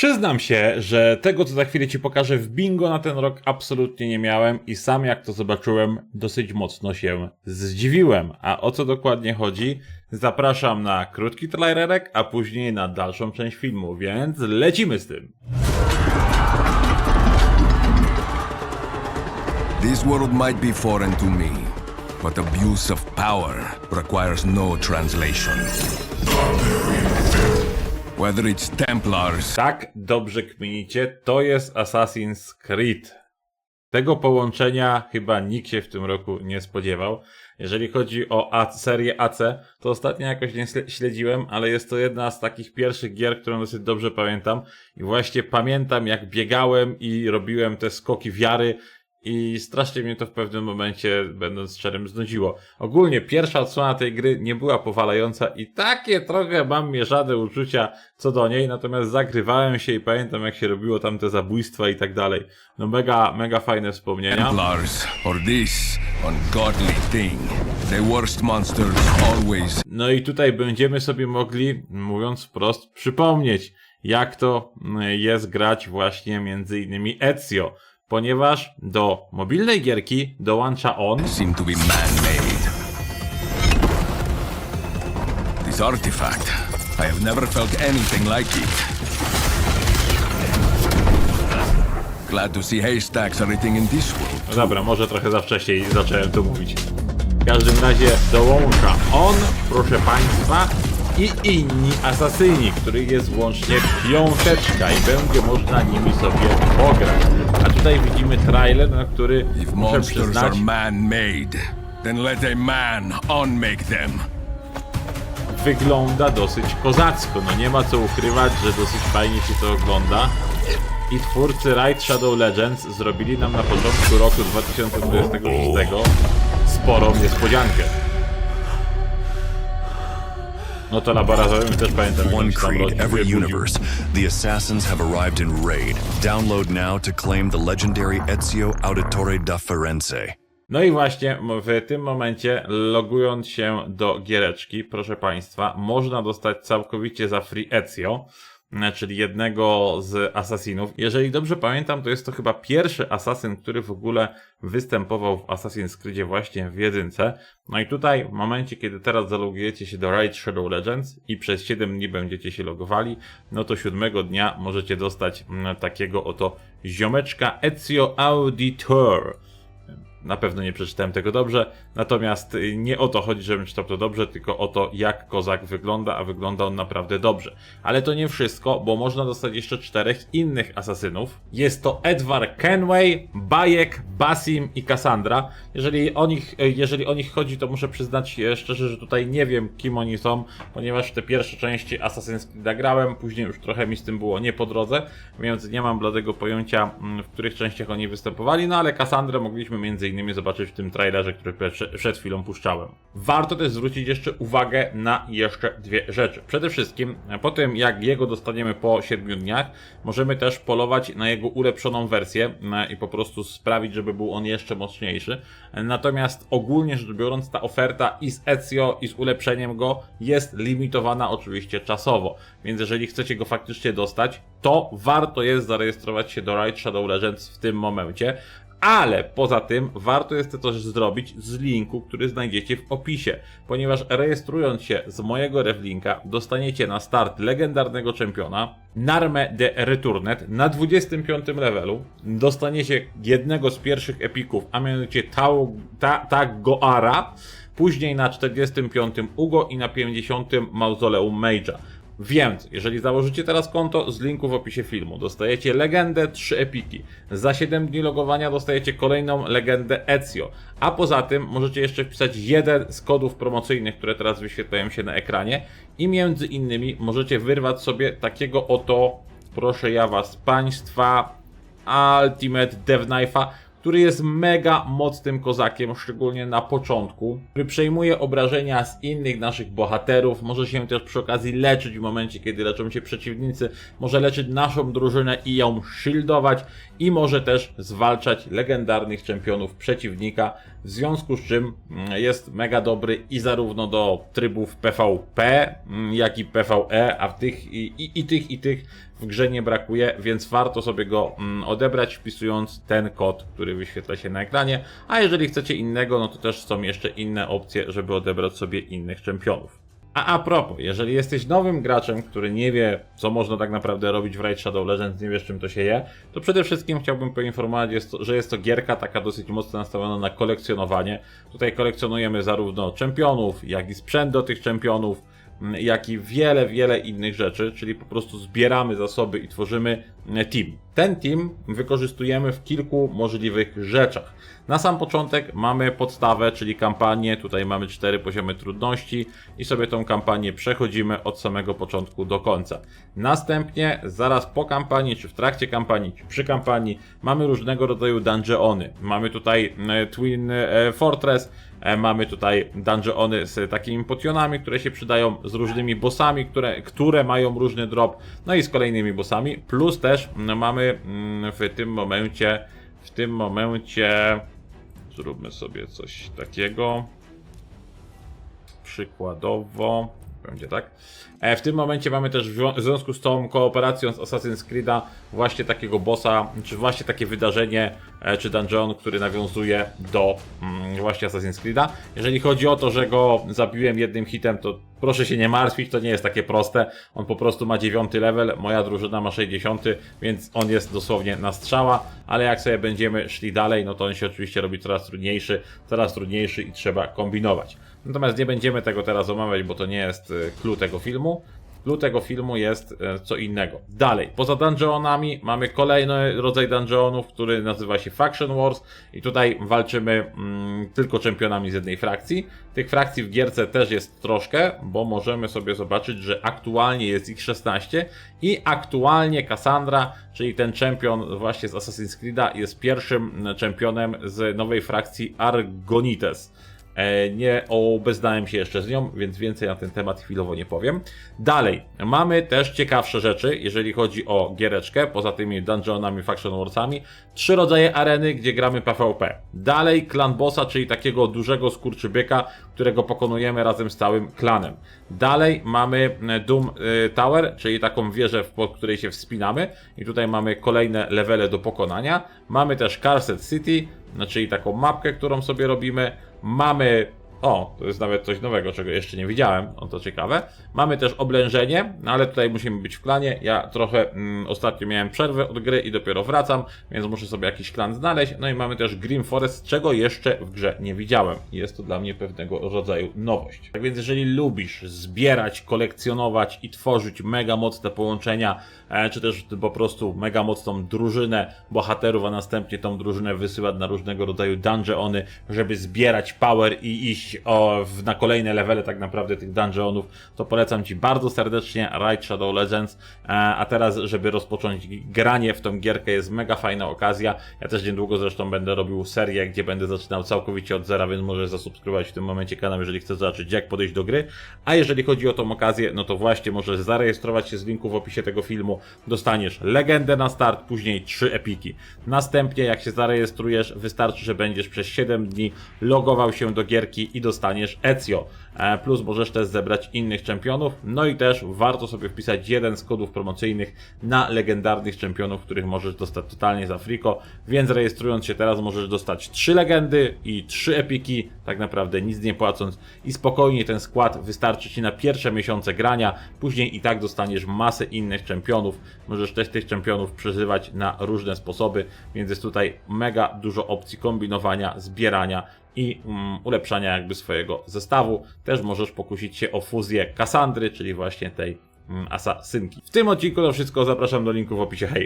Przyznam się, że tego, co za chwilę Ci pokażę w bingo na ten rok absolutnie nie miałem i sam jak to zobaczyłem, dosyć mocno się zdziwiłem. A o co dokładnie chodzi? Zapraszam na krótki trailerek, a później na dalszą część filmu, więc lecimy z tym. This world might be foreign to me, but abuse of power requires no translation. Whether it's Templars, Tak, dobrze kminicie, to jest Assassin's Creed. Tego połączenia chyba nikt się w tym roku nie spodziewał. Jeżeli chodzi o A serię AC, to ostatnio jakoś nie śle- śledziłem, ale jest to jedna z takich pierwszych gier, którą dosyć dobrze pamiętam. I właśnie pamiętam, jak biegałem i robiłem te skoki wiary. I strasznie mnie to w pewnym momencie, będąc szczerym, znudziło. Ogólnie pierwsza odsłona tej gry nie była powalająca i takie trochę mam mieszane uczucia co do niej, natomiast zagrywałem się i pamiętam jak się robiło tam te zabójstwa i tak dalej. No mega, mega fajne wspomnienia. Templars, or this ungodly thing. The worst monsters always No i tutaj będziemy sobie mogli, mówiąc wprost, przypomnieć, jak to mm, jest grać właśnie między innymi Ezio, ponieważ do mobilnej gierki dołącza on seem to be man-made. This artifact, I have never felt anything like it. Glad to see haystacks are in this world. No dobra, może trochę za wcześnie zacząłem to mówić. W każdym razie dołącza on, proszę państwa, i inni asasyni, których jest łącznie piąteczka i będzie można nimi sobie pograć. A tutaj widzimy trailer, na który If muszę monsters przyznać, are man-made, then let a man unmake them. wygląda dosyć kozacko. No nie ma co ukrywać, że dosyć fajnie się to ogląda. I twórcy Raid Shadow Legends zrobili nam na początku roku 2026 sporą niespodziankę. No to laboratorium też pamiętam. One creed, every universe. The assassins have arrived in Raid. Download now to claim the legendary Ezio Auditore da Firenze. No i właśnie w tym momencie, logując się do giereczki, proszę Państwa, można dostać całkowicie za free Ezio, czyli jednego z asasinów. Jeżeli dobrze pamiętam, to jest to chyba pierwszy asasyn, który w ogóle występował w Assassin's Creedzie właśnie w jedynce. No i tutaj, w momencie, kiedy teraz zalogujecie się do Raid Shadow Legends i przez 7 dni będziecie się logowali, no to siódmego dnia możecie dostać mm, takiego oto ziomeczka Ezio Auditor. Na pewno nie przeczytałem tego dobrze, natomiast y, nie o to chodzi, żebym czytał to dobrze, tylko o to, jak kozak wygląda, a wygląda on naprawdę dobrze. Ale to nie wszystko, bo można dostać jeszcze czterech innych asasynów. Jest to Edward Kenway, Bayek, Basim i Cassandra. Jeżeli o nich, y, jeżeli o nich chodzi, to muszę przyznać szczerze, że tutaj nie wiem, kim oni są, ponieważ te pierwsze części Assassin's Creed później już trochę mi z tym było nie po drodze, więc nie mam bladego pojęcia, mm, w których częściach oni występowali, no ale Cassandrę mogliśmy między innymi zobaczyć w tym trailerze, który przed, chwilą puszczałem. Warto też zwrócić jeszcze uwagę na jeszcze dwie rzeczy. Przede wszystkim, po tym jak jego dostaniemy po 7 dniach, możemy też polować na jego ulepszoną wersję e, i po prostu sprawić, żeby był on jeszcze mocniejszy. Natomiast ogólnie rzecz biorąc, ta oferta i z Ezio, i z ulepszeniem go jest limitowana oczywiście czasowo. Więc jeżeli chcecie go faktycznie dostać, to warto jest zarejestrować się do Raid Shadow Legends w tym momencie. Ale poza tym warto jest to też zrobić z linku, który znajdziecie w opisie, ponieważ rejestrując się z mojego revlinka dostaniecie na start legendarnego czempiona Narmę de Returnet na 25 levelu. Dostaniecie jednego z pierwszych epików, a mianowicie Tau- Ta- Tagoara, później na 45 Ugo i na 50 Mauzoleum Mage'a. Więc, jeżeli założycie teraz konto z linku w opisie filmu, dostajecie legendę 3 epiki. Za 7 dni logowania dostajecie kolejną legendę Ezio. A poza tym możecie jeszcze wpisać jeden z kodów promocyjnych, które teraz wyświetlają się na ekranie. I między innymi możecie wyrwać sobie takiego oto, proszę ja was państwa, Ultimate Dev Knife'a, który jest mega mocnym kozakiem, szczególnie na początku, który przejmuje obrażenia z innych naszych bohaterów, może się też przy okazji leczyć w momencie, kiedy leczą się przeciwnicy, może leczyć naszą drużynę i ją shieldować. I może też zwalczać legendarnych czempionów przeciwnika, w związku z czym mm, jest mega dobry i zarówno do trybów PvP, mm, jak i PvE, a w tych i, i, i tych i tych w grze nie brakuje, więc warto sobie go mm, odebrać wpisując ten kod, który wyświetla się na ekranie, a jeżeli chcecie innego, no to też są jeszcze inne opcje, żeby odebrać sobie innych czempionów. A a propos, jeżeli jesteś nowym graczem, który nie wie, co można tak naprawdę robić w Raid Shadow Legends, nie wiesz czym to się je, to przede wszystkim chciałbym poinformować, że jest to gierka taka dosyć mocno nastawiona na kolekcjonowanie. Tutaj kolekcjonujemy zarówno czempionów, jak i sprzęt do tych czempionów, jak i wiele, wiele innych rzeczy, czyli po prostu zbieramy zasoby i tworzymy e, team. Ten team wykorzystujemy w kilku możliwych rzeczach. Na sam początek mamy podstawę, czyli kampanię. Tutaj mamy cztery poziomy trudności i sobie tą kampanię przechodzimy od samego początku do końca. Następnie, zaraz po kampanii, czy w trakcie kampanii, czy przy kampanii, mamy różnego rodzaju dungeony. Mamy tutaj e, Twin e, Fortress, e, mamy tutaj dungeony z takimi potionami, które się przydają, z różnymi bossami, które, które mają różny drop, no i z kolejnymi bossami. Plus też mm, mamy mm, w tym momencie, w tym momencie Zróbmy sobie coś takiego. Przykładowo. Będzie tak. E, W tym momencie mamy też w zwią- w związku z tą kooperacją z Assassin's Creed'a właśnie takiego bossa, czy właśnie takie wydarzenie, e, czy dungeon, który nawiązuje do mm, właśnie Assassin's Creed'a. Jeżeli chodzi o to, że go zabiłem jednym hitem, to proszę się nie martwić, to nie jest takie proste. On po prostu ma 9 level, moja drużyna ma 60, więc on jest dosłownie na strzała, ale jak sobie będziemy szli dalej, no to on się oczywiście robi coraz trudniejszy, coraz trudniejszy i trzeba kombinować. Natomiast nie będziemy tego teraz omawiać, bo to nie jest y, clue tego filmu. Clue tego filmu jest e, co innego. Dalej, poza dungeonami mamy kolejny rodzaj dungeonów, który nazywa się Faction Wars i tutaj walczymy mm, tylko czempionami z jednej frakcji. Tych frakcji w gierce też jest troszkę, bo możemy sobie zobaczyć, że aktualnie jest ich 16 i aktualnie Cassandra, czyli ten czempion właśnie z Assassin's Creed'a jest pierwszym mm, czempionem z nowej frakcji Argonites. E, Nie obeznałem się jeszcze z nią, więc więcej na ten temat chwilowo nie powiem. Dalej, mamy też ciekawsze rzeczy, jeżeli chodzi o giereczkę, poza tymi dungeonami, faction warsami. Trzy rodzaje areny, gdzie gramy PvP. Dalej, klan bossa, czyli takiego dużego skurczybyka, którego pokonujemy razem z całym klanem. Dalej mamy e, Doom e, Tower, czyli taką wieżę, po której się wspinamy. I tutaj mamy kolejne levele do pokonania. Mamy też Carset City, no, czyli taką mapkę, którą sobie robimy. Mamy. O, to jest nawet coś nowego, czego jeszcze nie widziałem. O, to ciekawe. Mamy też oblężenie, no ale tutaj musimy być w klanie. Ja trochę mm, ostatnio miałem przerwę od gry i dopiero wracam, więc muszę sobie jakiś klan znaleźć. No i mamy też Grim Forest, czego jeszcze w grze nie widziałem. Jest to dla mnie pewnego rodzaju nowość. Tak więc, jeżeli lubisz zbierać, kolekcjonować i tworzyć mega mocne połączenia, e, czy też po prostu mega mocną drużynę bohaterów, a następnie tą drużynę wysyłać na różnego rodzaju dungeony, żeby zbierać power i iść o, w, na kolejne levele tak naprawdę tych dungeonów, to polecam Ci bardzo serdecznie Raid Shadow Legends, e, a teraz, żeby rozpocząć granie w tą gierkę jest mega fajna okazja, ja też niedługo zresztą będę robił serię, gdzie będę zaczynał całkowicie od zera, więc możesz zasubskrybować w tym momencie kanał, jeżeli chcesz zobaczyć jak podejść do gry, a jeżeli chodzi o tą okazję, no to właśnie możesz zarejestrować się z linku w opisie tego filmu, dostaniesz legendę na start, później trzy epiki. Następnie jak się zarejestrujesz, wystarczy, że będziesz przez 7 dni logował się do gierki i dostaniesz Ezio. E, Plus możesz też zebrać innych czempionów, no i też warto sobie wpisać jeden z kodów promocyjnych na legendarnych czempionów, których możesz dostać totalnie za friko, więc rejestrując się teraz możesz dostać 3 legendy i 3 epiki, tak naprawdę nic nie płacąc. I spokojnie ten skład wystarczy Ci na pierwsze miesiące grania, później i tak dostaniesz masę innych czempionów, możesz też tych czempionów przeżywać na różne sposoby, więc jest tutaj mega dużo opcji kombinowania, zbierania i mm, ulepszania jakby swojego zestawu. Też możesz pokusić się o fuzję Kassandry, czyli właśnie tej mm, asasynki. W tym odcinku to wszystko, zapraszam do linku w opisie. Hej!